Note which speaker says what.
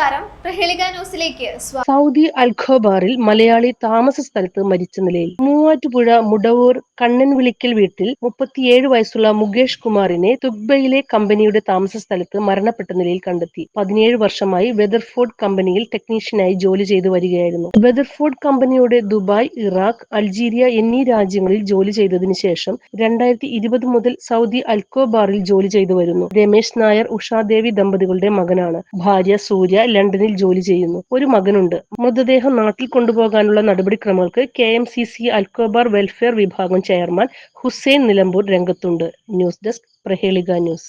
Speaker 1: നമസ്കാരം. ന്യൂസിലേക്ക്
Speaker 2: സൗദി അൽഖോബാറിൽ മലയാളി താമസ സ്ഥലത്ത് മരിച്ച നിലയിൽ മൂവാറ്റുപുഴ മുടവൂർ കണ്ണൻ വിളിക്കൽ വീട്ടിൽ മുപ്പത്തിയേഴ് വയസ്സുള്ള മുകേഷ് കുമാറിനെ തുഗ്ബയിലെ കമ്പനിയുടെ താമസ സ്ഥലത്ത് മരണപ്പെട്ട നിലയിൽ കണ്ടെത്തി. പതിനേഴ് വർഷമായി വെതർഫോർഡ് കമ്പനിയിൽ ടെക്നീഷ്യനായി ജോലി ചെയ്തു വരികയായിരുന്നു. വെതർഫോർഡ് കമ്പനിയുടെ ദുബായ് ഇറാഖ് അൾജീരിയ എന്നീ രാജ്യങ്ങളിൽ ജോലി ചെയ്തതിനു ശേഷം രണ്ടായിരത്തി ഇരുപത് മുതൽ സൗദി അൽക്കോബാറിൽ ജോലി ചെയ്തു വരുന്നു. രമേശ് നായർ ഉഷാദേവി ദമ്പതികളുടെ മകനാണ്. ഭാര്യ സൂര്യ ലണ്ടനിൽ ജോലി ചെയ്യുന്നു. ഒരു മകനുണ്ട്. മൃതദേഹം നാട്ടിൽ കൊണ്ടുപോകാനുള്ള നടപടിക്രമങ്ങൾക്ക് K M C C Al Khobar welfare വിഭാഗം ചെയർമാൻ ഹുസൈൻ നിലമ്പൂർ രംഗത്തുണ്ട്. News desk Prahelika news.